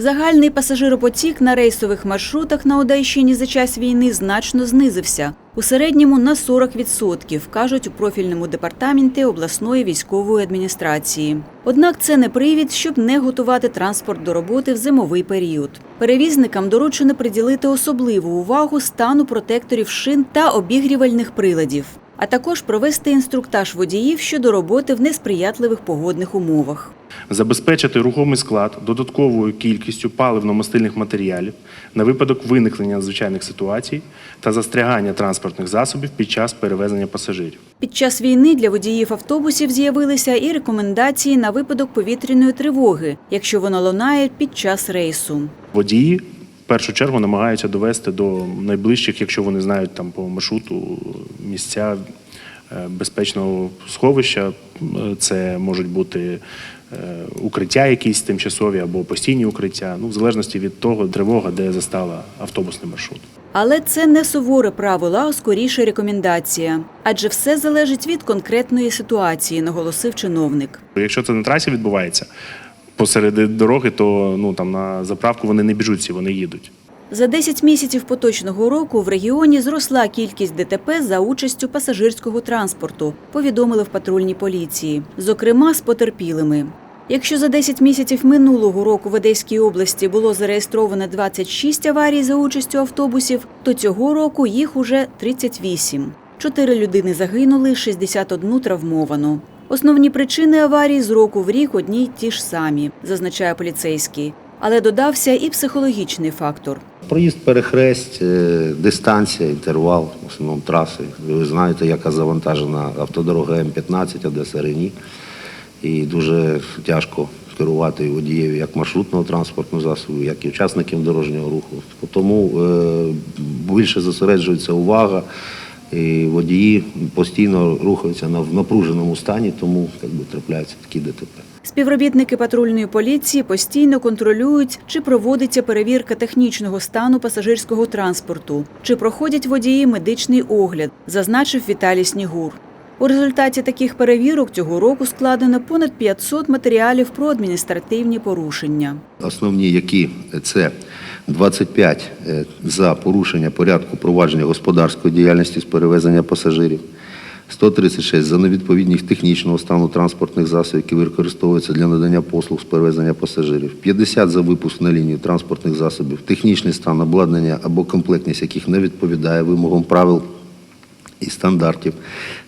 Загальний пасажиропотік на рейсових маршрутах на Одещині за час війни значно знизився. У середньому на 40%, кажуть у профільному департаменті обласної військової адміністрації. Однак це не привід, щоб не готувати транспорт до роботи в зимовий період. Перевізникам доручено приділити особливу увагу стану протекторів шин та обігрівальних приладів, а також провести інструктаж водіїв щодо роботи в несприятливих погодних умовах. Забезпечити рухомий склад додатковою кількістю паливно-мастильних матеріалів на випадок виникнення надзвичайних ситуацій та застрягання транспортних засобів під час перевезення пасажирів. Під час війни для водіїв автобусів з'явилися і рекомендації на випадок повітряної тривоги, якщо вона лунає під час рейсу. Водії першу чергу намагаються довести до найближчих, якщо вони знають там по маршруту місця е, безпечного сховища. Е, Це можуть бути е, укриття якісь тимчасові або постійні укриття, ну в залежності від того, тривога, де застала автобусний маршрут. Але це не суворе правило, а скоріше рекомендація. Адже все залежить від конкретної ситуації, наголосив чиновник. Якщо це на трасі відбувається посеред дороги, то ну там на заправку вони не біжуть, всі вони їдуть. За 10 місяців поточного року в регіоні зросла кількість ДТП за участю пасажирського транспорту, повідомили в патрульній поліції, зокрема з потерпілими. Якщо за 10 місяців минулого року в Одеській області було зареєстровано 26 аварій за участю автобусів, то цього року їх уже 38. Чотири людини загинули, 61 травмовано. Основні причини аварій з року в рік одні й ті ж самі, зазначає поліцейський. Але додався і психологічний фактор. Проїзд перехресть, е, дистанція, інтервал, в основному траси. Ви знаєте, яка завантажена автодорога М15 Одеса Рені. І дуже тяжко керувати водієві як маршрутного транспортного засобу, як і учасників дорожнього руху. Тому е, більше зосереджується увага, водії постійно рухаються в напруженому стані, тому як би, трапляються такі ДТП. Співробітники патрульної поліції постійно контролюють, чи проводиться перевірка технічного стану пасажирського транспорту, чи проходять водії медичний огляд, зазначив Віталій Снігур. У результаті таких перевірок цього року складено понад 500 матеріалів про адміністративні порушення. Основні, які це 25 е, за порушення порядку провадження господарської діяльності з перевезення пасажирів, 136 за невідповідність технічного стану транспортних засобів, які використовуються для надання послуг з перевезення пасажирів, 50 за випуск на лінію транспортних засобів, технічний стан обладнання або комплектність яких не відповідає вимогам правил і стандартів,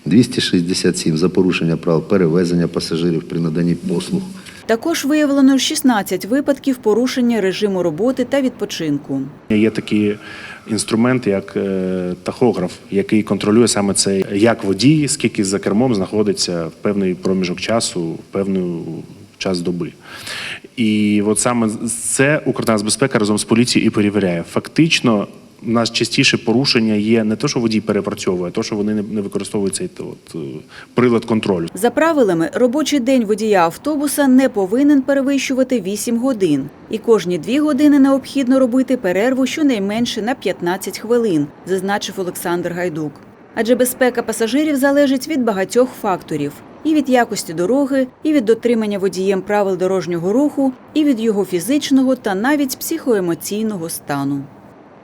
267 за порушення правил перевезення пасажирів при наданні послуг. Також виявлено 16 випадків порушення режиму роботи та відпочинку. Є такий інструмент, як е, тахограф, який контролює саме це, як водій, скільки за кермом знаходиться в певний проміжок часу, в певний час доби. І от саме це Укртрансбезпека разом з поліцією і перевіряє. Фактично, у нас частіше порушення є не те, що водій перепрацьовує, а те, що вони не- використовують цей от, е, прилад контролю. За правилами, робочий день водія автобуса не повинен перевищувати 8 годин. І кожні 2 години необхідно робити перерву щонайменше на 15 хвилин, зазначив Олександр Гайдук. Адже безпека пасажирів залежить від багатьох факторів: і від якості дороги, і від дотримання водієм правил дорожнього руху, і від його фізичного та навіть психоемоційного стану.